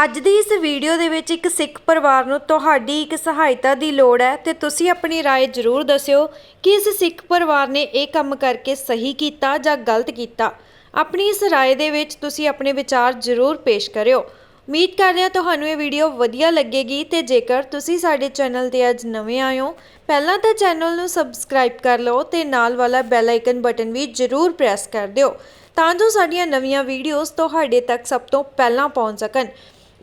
ਅੱਜ ਦੀ ਇਸ ਵੀਡੀਓ ਦੇ ਵਿੱਚ ਇੱਕ ਸਿੱਖ ਪਰਿਵਾਰ ਨੂੰ ਤੁਹਾਡੀ ਇੱਕ ਸਹਾਇਤਾ ਦੀ ਲੋੜ ਹੈ ਤੇ ਤੁਸੀਂ ਆਪਣੀ رائے ਜ਼ਰੂਰ ਦੱਸਿਓ ਕਿ ਇਸ ਸਿੱਖ ਪਰਿਵਾਰ ਨੇ ਇਹ ਕੰਮ ਕਰਕੇ ਸਹੀ ਕੀਤਾ ਜਾਂ ਗਲਤ ਕੀਤਾ ਆਪਣੀ ਇਸ رائے ਦੇ ਵਿੱਚ ਤੁਸੀਂ ਆਪਣੇ ਵਿਚਾਰ ਜ਼ਰੂਰ ਪੇਸ਼ ਕਰਿਓ ਉਮੀਦ ਕਰਦੇ ਹਾਂ ਤੁਹਾਨੂੰ ਇਹ ਵੀਡੀਓ ਵਧੀਆ ਲੱਗੇਗੀ ਤੇ ਜੇਕਰ ਤੁਸੀਂ ਸਾਡੇ ਚੈਨਲ ਤੇ ਅੱਜ ਨਵੇਂ ਆਏ ਹੋ ਪਹਿਲਾਂ ਤਾਂ ਚੈਨਲ ਨੂੰ ਸਬਸਕ੍ਰਾਈਬ ਕਰ ਲਓ ਤੇ ਨਾਲ ਵਾਲਾ ਬੈਲ ਆਈਕਨ ਬਟਨ ਵੀ ਜ਼ਰੂਰ ਪ੍ਰੈਸ ਕਰ ਦਿਓ ਤਾਂ ਜੋ ਸਾਡੀਆਂ ਨਵੀਆਂ ਵੀਡੀਓਜ਼ ਤੁਹਾਡੇ ਤੱਕ ਸਭ ਤੋਂ ਪਹਿਲਾਂ ਪਹੁੰਚ ਸਕਣ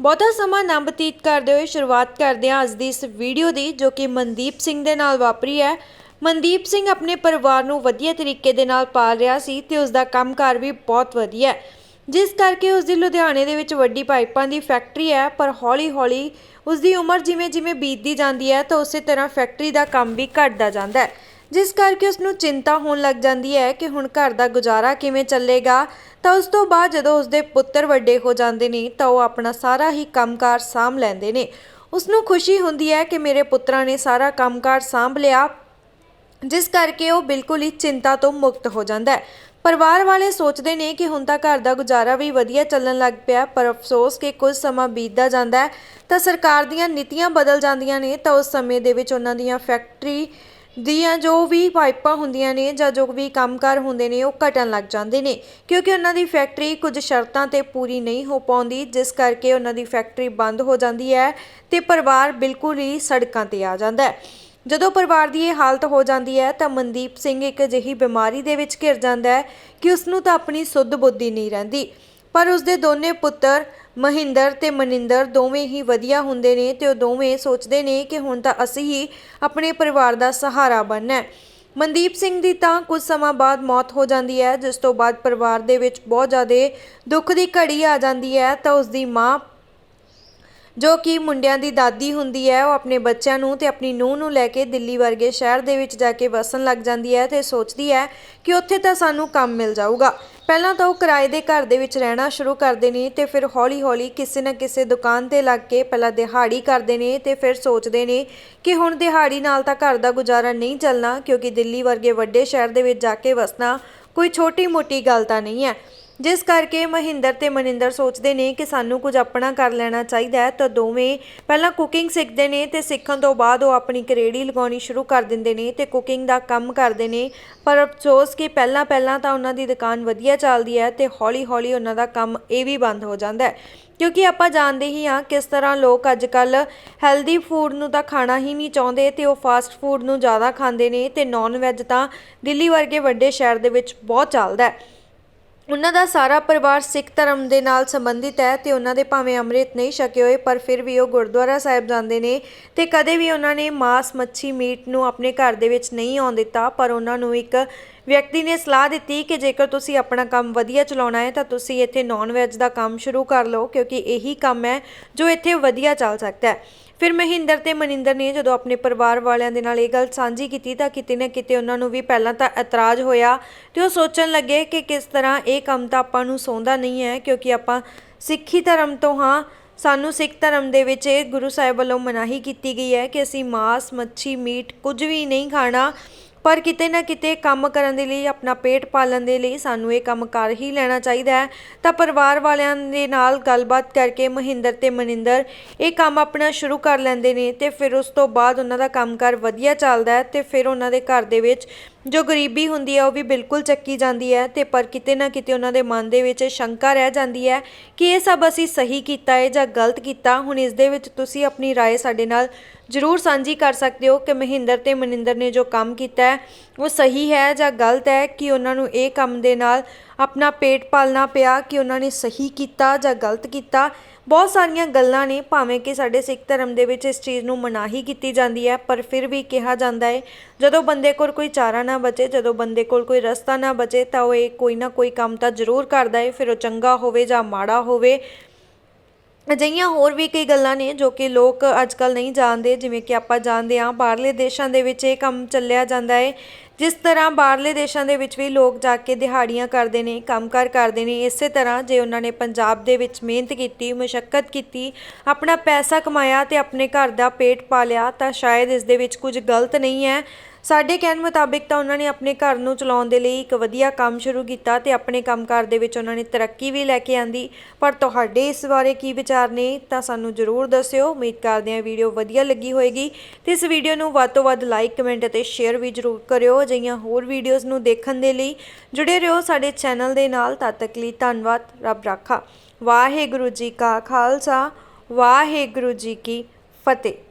ਬਹੁਤਾ ਸਮਾਂ ਨਾ ਬਤੀਤ ਕਰਦੇ ਹੋਏ ਸ਼ੁਰੂਆਤ ਕਰਦੇ ਹਾਂ ਅੱਜ ਦੀ ਇਸ ਵੀਡੀਓ ਦੀ, ਜੋ ਕਿ ਮਨਦੀਪ ਸਿੰਘ ਦੇ ਨਾਲ ਵਾਪਰੀ ਹੈ। ਮਨਦੀਪ ਸਿੰਘ ਆਪਣੇ ਪਰਿਵਾਰ ਨੂੰ ਵਧੀਆ ਤਰੀਕੇ ਦੇ ਨਾਲ ਪਾਲ ਰਿਹਾ ਸੀ ਤੇ ਉਸ ਦਾ ਕੰਮਕਾਰ ਵੀ ਬਹੁਤ ਵਧੀਆ ਹੈ। ਜਿਸ ਕਰਕੇ ਉਸ ਦੀ ਲੁਧਿਆਣੇ ਦੇ ਵਿੱਚ ਵੱਡੀ ਪਾਈਪਾਂ ਦੀ ਫੈਕਟਰੀ ਹੈ, ਪਰ ਹੌਲੀ-ਹੌਲੀ ਉਸ ਦੀ ਉਮਰ ਜਿਵੇਂ-ਜਿਵੇਂ ਬੀਤਦੀ ਜਾਂਦੀ ਹੈ, ਤਾਂ ਉਸੇ ਤਰ੍ਹਾਂ ਫੈਕਟਰੀ ਦਾ ਕੰਮ ਵੀ ਘਟਦਾ ਜਾਂਦਾ ਹੈ। ਜਿਸ ਕਰਕੇ ਉਸ ਨੂੰ ਚਿੰਤਾ ਹੋਣ ਲੱਗ ਜਾਂਦੀ ਹੈ ਕਿ ਹੁਣ ਘਰ ਦਾ ਗੁਜ਼ਾਰਾ ਕਿਵੇਂ ਚੱਲੇਗਾ, ਤਾਂ ਉਸ ਤੋਂ ਬਾਅਦ ਜਦੋਂ ਉਸ ਦੇ ਪੁੱਤਰ ਵੱਡੇ ਹੋ ਜਾਂਦੇ ਨੇ, ਤਾਂ ਉਹ ਆਪਣਾ ਸਾਰਾ ਹੀ ਕੰਮਕਾਰ ਸਾਂਭ ਲੈਂਦੇ ਨੇ। ਉਸ ਨੂੰ ਖੁਸ਼ੀ ਹੁੰਦੀ ਹੈ ਕਿ ਮੇਰੇ ਪੁੱਤਰਾਂ ਨੇ ਸਾਰਾ ਕੰਮਕਾਰ ਸਾਂਭ ਲਿਆ, ਜਿਸ ਕਰਕੇ ਉਹ ਬਿਲਕੁਲ ਹੀ ਚਿੰਤਾ ਤੋਂ ਮੁਕਤ ਹੋ ਜਾਂਦਾ ਹੈ। ਪਰਿਵਾਰ ਵਾਲੇ ਸੋਚਦੇ ਨੇ ਕਿ ਹੁਣ ਤਾਂ ਘਰ ਦਾ ਗੁਜ਼ਾਰਾ ਵੀ ਵਧੀਆ ਚੱਲਣ ਲੱਗ ਪਿਆ, ਪਰ ਅਫਸੋਸ ਕਿ ਕੁਝ ਸਮਾਂ ਬੀਤਦਾ ਜਾਂਦਾ ਹੈ, ਤਾਂ ਸਰਕਾਰ ਦੀਆਂ ਨੀਤੀਆਂ ਬਦਲ ਜਾਂਦੀਆਂ ਨੇ, ਤਾਂ ਉਸ ਸਮੇਂ ਦੇ ਵਿੱਚ ਉਹਨਾਂ ਦੀਆਂ ਫੈਕਟਰੀ ਦੀਆਂ ਜੋ ਵੀ ਪਾਈਪਾਂ ਹੁੰਦੀਆਂ ਨੇ ਜਾਂ ਜੋ ਵੀ ਕੰਮਕਾਰ ਹੁੰਦੇ ਨੇ, ਉਹ ਘਟਣ ਲੱਗ ਜਾਂਦੇ ਨੇ। ਕਿਉਂਕਿ ਉਹਨਾਂ ਦੀ ਫੈਕਟਰੀ ਕੁਝ ਸ਼ਰਤਾਂ ਤੇ ਪੂਰੀ ਨਹੀਂ ਹੋ ਪਾਉਂਦੀ, ਜਿਸ ਕਰਕੇ ਉਹਨਾਂ ਦੀ ਫੈਕਟਰੀ ਬੰਦ ਹੋ ਜਾਂਦੀ ਹੈ ਤੇ ਪਰਿਵਾਰ ਬਿਲਕੁਲ ਹੀ ਸੜਕਾਂ ਤੇ ਆ ਜਾਂਦਾ ਹੈ। ਜਦੋਂ ਪਰਿਵਾਰ ਦੀ ਇਹ ਹਾਲਤ ਹੋ ਜਾਂਦੀ ਹੈ, ਤਾਂ ਮਨਦੀਪ ਸਿੰਘ ਇੱਕ ਅਜਿਹੀ ਬਿਮਾਰੀ ਦੇ ਵਿੱਚ ਘਿਰ ਜਾਂਦਾ ਹੈ ਕਿ ਉਸ ਨੂੰ ਤਾਂ ਆਪਣੀ ਸੁੱਧ ਬੁੱਧੀ ਨਹੀਂ ਰਹਿੰਦੀ। ਪਰ ਉਸ ਦੇ ਦੋਨੇ ਪੁੱਤਰ ਮਹਿੰਦਰ ਤੇ ਮਨਿੰਦਰ ਦੋਵੇਂ ਹੀ ਵਧੀਆ ਹੁੰਦੇ ਨੇ ਤੇ ਉਹ ਦੋਵੇਂ ਸੋਚਦੇ ਨੇ ਕਿ ਹੁਣ ਤਾਂ ਅਸੀਂ ਹੀ ਆਪਣੇ ਪਰਿਵਾਰ ਦਾ ਸਹਾਰਾ ਬਣਨਾ ਹੈ। ਮਨਦੀਪ ਸਿੰਘ ਦੀ ਤਾਂ ਕੁਝ ਸਮਾਂ ਬਾਅਦ ਮੌਤ ਹੋ ਜਾਂਦੀ ਹੈ, ਜਿਸ ਤੋਂ ਬਾਅਦ ਪਰਿਵਾਰ ਦੇ ਵਿੱਚ ਬਹੁਤ ਜ਼ਿਆਦਾ ਦੁੱਖ ਦੀ ਘੜੀ ਆ ਜਾਂਦੀ ਹੈ ਤਾਂ ਉਸ ਦੀ ਮਾਂ, ਜੋ ਕਿ ਮੁੰਡਿਆਂ ਦੀ ਦਾਦੀ ਹੁੰਦੀ ਹੈ, ਉਹ ਆਪਣੇ ਬੱਚਿਆਂ ਨੂੰ ਤੇ ਆਪਣੀ ਨੂੰਹ ਨੂੰ ਲੈ ਕੇ ਦਿੱਲੀ ਵਰਗੇ ਸ਼ਹਿਰ ਦੇ ਵਿੱਚ ਜਾ ਕੇ ਵਸਣ ਲੱਗ ਜਾਂਦੀ ਹੈ ਤੇ ਸੋਚਦੀ ਹੈ ਕਿ ਉੱਥੇ ਤਾਂ ਸਾਨੂੰ ਕੰਮ ਮਿਲ ਜਾਊਗਾ। ਪਹਿਲਾਂ ਤਾਂ ਉਹ ਕਿਰਾਏ ਦੇ ਘਰ ਦੇ ਵਿੱਚ ਰਹਿਣਾ ਸ਼ੁਰੂ ਕਰਦੇ ਨੇ ਤੇ ਫਿਰ ਹੌਲੀ-ਹੌਲੀ ਕਿਸੇ ਨਾ ਕਿਸੇ ਦੁਕਾਨ ਤੇ ਲੱਗ ਕੇ ਪਹਿਲਾਂ ਦਿਹਾੜੀ ਕਰਦੇ ਨੇ ਤੇ ਫਿਰ ਸੋਚਦੇ ਨੇ ਕਿ ਹੁਣ ਦਿਹਾੜੀ ਨਾਲ ਤਾਂ ਘਰ ਦਾ ਗੁਜ਼ਾਰਾ ਨਹੀਂ ਚੱਲਣਾ ਕਿਉਂਕਿ ਦਿੱਲੀ ਵਰਗੇ ਵੱਡੇ ਸ਼ਹਿਰ ਦੇ ਵਿੱਚ ਜਾ ਕੇ ਵਸਣਾ ਕੋਈ ਛੋਟੀ-ਮੋਟੀ ਗੱਲ ਤਾਂ ਨਹੀਂ ਹੈ। ਜਿਸ ਕਰਕੇ ਮਹਿੰਦਰ ਤੇ ਮਨਿੰਦਰ ਸੋਚਦੇ ਨੇ ਕਿ ਸਾਨੂੰ ਕੁਝ ਆਪਣਾ ਕਰ ਲੈਣਾ ਚਾਹੀਦਾ ਹੈ, ਤਾਂ ਦੋਵੇਂ ਪਹਿਲਾਂ ਕੁਕਿੰਗ ਸਿੱਖਦੇ ਨੇ ਤੇ ਸਿੱਖਣ ਤੋਂ ਬਾਅਦ ਉਹ ਆਪਣੀ ਕਰੇੜੀ ਲਗਾਉਣੀ ਸ਼ੁਰੂ ਕਰ ਦਿੰਦੇ ਨੇ ਤੇ ਕੁਕਿੰਗ ਦਾ ਕੰਮ ਕਰਦੇ ਨੇ। ਪਰ ਅਫਸੋਸ ਕਿ ਪਹਿਲਾਂ ਪਹਿਲਾਂ ਤਾਂ ਉਹਨਾਂ ਦੀ ਦੁਕਾਨ ਵਧੀਆ ਚੱਲਦੀ ਹੈ ਤੇ ਹੌਲੀ-ਹੌਲੀ ਉਹਨਾਂ ਦਾ ਕੰਮ ਇਹ ਵੀ ਬੰਦ ਹੋ ਜਾਂਦਾ ਹੈ। ਕਿਉਂਕਿ ਆਪਾਂ ਜਾਣਦੇ ਹੀ ਹਾਂ ਕਿਸ ਤਰ੍ਹਾਂ ਲੋਕ ਅੱਜ ਕੱਲ ਹੈਲਦੀ ਫੂਡ ਨੂੰ ਤਾਂ ਖਾਣਾ ਹੀ ਨਹੀਂ ਚਾਹੁੰਦੇ ਤੇ ਉਹ ਫਾਸਟ ਫੂਡ ਨੂੰ ਜ਼ਿਆਦਾ ਖਾਂਦੇ ਨੇ ਤੇ ਨਾਨ ਵੈਜ ਤਾਂ ਦਿੱਲੀ ਵਰਗੇ ਵੱਡੇ ਸ਼ਹਿਰ ਦੇ ਵਿੱਚ ਬਹੁਤ ਚੱਲਦਾ ਹੈ। ਉਹਨਾਂ ਦਾ ਸਾਰਾ ਪਰਿਵਾਰ ਸਿੱਖ ਧਰਮ ਦੇ ਨਾਲ ਸੰਬੰਧਿਤ ਹੈ ਤੇ ਉਹਨਾਂ ਦੇ ਭਾਵੇਂ ਅੰਮ੍ਰਿਤ ਨਹੀਂ ਛਕੇ ਹੋਏ, ਪਰ ਫਿਰ ਵੀ ਉਹ ਗੁਰਦੁਆਰਾ ਸਾਹਿਬ ਜਾਂਦੇ ਨੇ ਤੇ ਕਦੇ ਵੀ ਉਹਨਾਂ ਨੇ ਮਾਸ, ਮੱਛੀ, ਮੀਟ ਨੂੰ ਆਪਣੇ ਘਰ ਦੇ ਵਿੱਚ ਨਹੀਂ ਆਉਣ ਦਿੱਤਾ, ਪਰ ਉਹਨਾਂ ਨੂੰ ਇੱਕ ਵਿਅਕਤੀ ਨੇ ਸਲਾਹ ਦਿੱਤੀ ਕਿ ਜੇਕਰ ਤੁਸੀਂ ਆਪਣਾ ਕੰਮ ਵਧੀਆ ਚਲਾਉਣਾ ਹੈ ਤਾਂ ਤੁਸੀਂ ਇੱਥੇ ਨਾਨ ਵੈਜ ਦਾ ਕੰਮ ਸ਼ੁਰੂ ਕਰ ਲਓ, ਕਿਉਂਕਿ ਇਹੀ ਕੰਮ ਹੈ ਜੋ ਇੱਥੇ ਵਧੀਆ ਚੱਲ ਸਕਦਾ ਹੈ। ਫਿਰ ਮਹਿੰਦਰ ਤੇ ਮਨਿੰਦਰ ਨੇ ਜਦੋਂ ਆਪਣੇ ਪਰਿਵਾਰ ਵਾਲਿਆਂ ਦੇ ਨਾਲ ਇਹ ਗੱਲ ਸਾਂਝੀ ਕੀਤੀ ਤਾਂ ਕਿਤੇ ਨਾ ਕਿਤੇ ਉਹਨਾਂ ਨੂੰ ਵੀ ਪਹਿਲਾਂ ਤਾਂ ਇਤਰਾਜ਼ ਹੋਇਆ ਤੇ ਉਹ ਸੋਚਣ ਲੱਗੇ ਕਿ ਕਿਸ ਤਰ੍ਹਾਂ ਇਹ ਕੰਮ ਤਾਂ ਆਪਾਂ ਨੂੰ ਸੌਂਦਾ ਨਹੀਂ ਹੈ, ਕਿਉਂਕਿ ਆਪਾਂ ਸਿੱਖੀ ਧਰਮ ਤੋਂ ਹਾਂ। ਸਾਨੂੰ ਸਿੱਖ ਧਰਮ ਦੇ ਵਿੱਚ ਇਹ ਗੁਰੂ ਸਾਹਿਬ ਵੱਲੋਂ ਮਨਾਹੀ ਕੀਤੀ ਗਈ ਹੈ ਕਿ ਅਸੀਂ ਮਾਸ, ਮੱਛੀ, ਮੀਟ ਕੁਝ ਵੀ ਨਹੀਂ ਖਾਣਾ। ਪਰ ਕਿਤੇ ਨਾ ਕਿਤੇ ਕੰਮ ਕਰਨ ਦੇ ਲਈ ਆਪਣਾ ਪੇਟ ਪਾਲਣ ਦੇ ਲਈ ਸਾਨੂੰ ਇਹ ਕੰਮ ਕਰ ਹੀ ਲੈਣਾ ਚਾਹੀਦਾ ਹੈ ਤਾਂ ਪਰਿਵਾਰ ਵਾਲਿਆਂ ਦੇ ਨਾਲ ਗੱਲਬਾਤ ਕਰਕੇ ਮਹਿੰਦਰ ਤੇ ਮਨਿੰਦਰ ਇਹ ਕੰਮ ਆਪਣਾ ਸ਼ੁਰੂ ਕਰ ਲੈਂਦੇ ਨੇ ਤੇ ਫਿਰ ਉਸ ਤੋਂ ਬਾਅਦ ਉਹਨਾਂ ਦਾ ਕੰਮਕਾਰ ਵਧੀਆ ਚੱਲਦਾ ਹੈ ਤੇ ਫਿਰ ਉਹਨਾਂ ਦੇ ਘਰ ਦੇ ਵਿੱਚ ਜੋ ਗਰੀਬੀ ਹੁੰਦੀ ਹੈ ਉਹ ਵੀ ਬਿਲਕੁਲ ਚੱਕੀ ਜਾਂਦੀ ਹੈ ਤੇ ਪਰ ਕਿਤੇ ਨਾ ਕਿਤੇ ਉਹਨਾਂ ਦੇ ਮਨ ਦੇ ਵਿੱਚ ਸ਼ੰਕਾ ਰਹਿ ਜਾਂਦੀ ਹੈ ਕਿ ਇਹ ਸਭ ਅਸੀਂ ਸਹੀ ਕੀਤਾ ਹੈ ਜਾਂ ਗਲਤ ਕੀਤਾ ਹੁਣ ਇਸ ਦੇ ਵਿੱਚ ਤੁਸੀਂ ਆਪਣੀ رائے ਸਾਡੇ ਨਾਲ ਜ਼ਰੂਰ ਸਾਂਝੀ ਕਰ ਸਕਦੇ ਹੋ ਕਿ ਮਹਿੰਦਰ ਤੇ ਮਨਿੰਦਰ ਨੇ ਜੋ ਕੰਮ ਕੀਤਾ ਹੈ, ਉਹ ਸਹੀ ਹੈ ਜਾਂ ਗਲਤ ਹੈ, ਕਿ ਉਹਨਾਂ ਨੂੰ ਇਹ ਕੰਮ ਦੇ ਨਾਲ ਆਪਣਾ ਪੇਟ ਪਾਲਣਾ ਪਿਆ, ਕਿ ਉਹਨਾਂ ਨੇ ਸਹੀ ਕੀਤਾ ਜਾਂ ਗਲਤ ਕੀਤਾ। ਬਹੁਤ ਸਾਰੀਆਂ ਗੱਲਾਂ ਨੇ, ਭਾਵੇਂ ਕਿ ਸਾਡੇ ਸਿੱਖ ਧਰਮ ਦੇ ਵਿੱਚ ਇਸ ਚੀਜ਼ ਨੂੰ ਮਨਾਹੀ ਕੀਤੀ ਜਾਂਦੀ ਹੈ, ਪਰ ਫਿਰ ਵੀ ਕਿਹਾ ਜਾਂਦਾ ਹੈ, ਜਦੋਂ ਬੰਦੇ ਕੋਲ ਕੋਈ ਚਾਰਾ ਨਾ ਬਚੇ, ਜਦੋਂ ਬੰਦੇ ਕੋਲ ਕੋਈ ਰਸਤਾ ਨਾ ਬਚੇ, ਤਾਂ ਉਹ ਇਹ ਕੋਈ ਨਾ ਕੋਈ ਕੰਮ ਤਾਂ ਜ਼ਰੂਰ ਕਰਦਾ ਹੈ, ਫਿਰ ਉਹ ਚੰਗਾ ਹੋਵੇ ਜਾਂ ਮਾੜਾ ਹੋਵੇ ਅਜਿਹੀਆਂ ਹੋਰ ਵੀ ਕਈ ਗੱਲਾਂ ਨੇ ਜੋ ਕਿ ਲੋਕ ਅੱਜ ਕੱਲ੍ਹ ਨਹੀਂ ਜਾਣਦੇ, ਜਿਵੇਂ ਕਿ ਆਪਾਂ ਜਾਣਦੇ ਹਾਂ ਬਾਹਰਲੇ ਦੇਸ਼ਾਂ ਦੇ ਵਿੱਚ ਇਹ ਕੰਮ ਚੱਲਿਆ ਜਾਂਦਾ ਹੈ। ਜਿਸ ਤਰ੍ਹਾਂ ਬਾਹਰਲੇ ਦੇਸ਼ਾਂ ਦੇ ਵਿੱਚ ਵੀ ਲੋਕ ਜਾ ਕੇ ਦਿਹਾੜੀਆਂ ਕਰਦੇ ਨੇ, ਕੰਮਕਾਰ ਕਰਦੇ ਨੇ, ਇਸੇ ਤਰ੍ਹਾਂ ਜੇ ਉਹਨਾਂ ਨੇ ਪੰਜਾਬ ਦੇ ਵਿੱਚ ਮਿਹਨਤ ਕੀਤੀ ਮੁਸ਼ਕਲ ਕੀਤੀ, ਆਪਣਾ ਪੈਸਾ ਕਮਾਇਆ ਤੇ ਆਪਣੇ ਘਰ ਦਾ ਪੇਟ ਪਾਲਿਆ, ਤਾਂ ਸ਼ਾਇਦ ਇਸ ਦੇ ਵਿੱਚ ਕੁਝ ਗਲਤ ਨਹੀਂ ਹੈ। ਸਾਡੇ ਕਹਿਣ ਮੁਤਾਬਿਕ ਤਾਂ ਉਹਨਾਂ ਨੇ ਆਪਣੇ ਘਰ ਨੂੰ ਚਲਾਉਣ ਦੇ ਲਈ ਇੱਕ ਵਧੀਆ ਕੰਮ ਸ਼ੁਰੂ ਕੀਤਾ ਤੇ ਆਪਣੇ ਕੰਮਕਾਰ ਦੇ ਵਿੱਚ ਉਹਨਾਂ ਨੇ ਤਰੱਕੀ ਵੀ ਲੈ ਕੇ ਆਂਦੀ। ਪਰ ਤੁਹਾਡੇ ਇਸ ਬਾਰੇ ਕੀ ਵਿਚਾਰ ਨੇ ਤਾਂ ਸਾਨੂੰ ਜ਼ਰੂਰ ਦੱਸਿਓ। ਉਮੀਦ ਕਰਦੇ ਹਾਂ ਵੀਡੀਓ ਵਧੀਆ ਲੱਗੀ ਹੋਏਗੀ। ਤੇ ਇਸ ਵੀਡੀਓ ਨੂੰ ਵੱਧ ਤੋਂ ਵੱਧ ਲਾਈਕ, ਕਮੈਂਟ ਅਤੇ ਸ਼ੇਅਰ ਵੀ ਜ਼ਰੂਰ ਕਰਿਓ ਅਜਿਹੀਆਂ ਹੋਰ ਵੀਡੀਓਜ਼ ਨੂੰ ਦੇਖਣ ਦੇ ਲਈ। ਜੁੜੇ ਰਹੋ ਸਾਡੇ ਚੈਨਲ ਦੇ ਨਾਲ। ਤਦ ਤੱਕ ਲਈ ਧੰਨਵਾਦ। ਰੱਬ ਰਾਖਾ। ਵਾਹਿਗੁਰੂ ਜੀ ਕਾ ਖਾਲਸਾ। ਵਾਹਿਗੁਰੂ ਜੀ ਕੀ ਫਤਿਹ।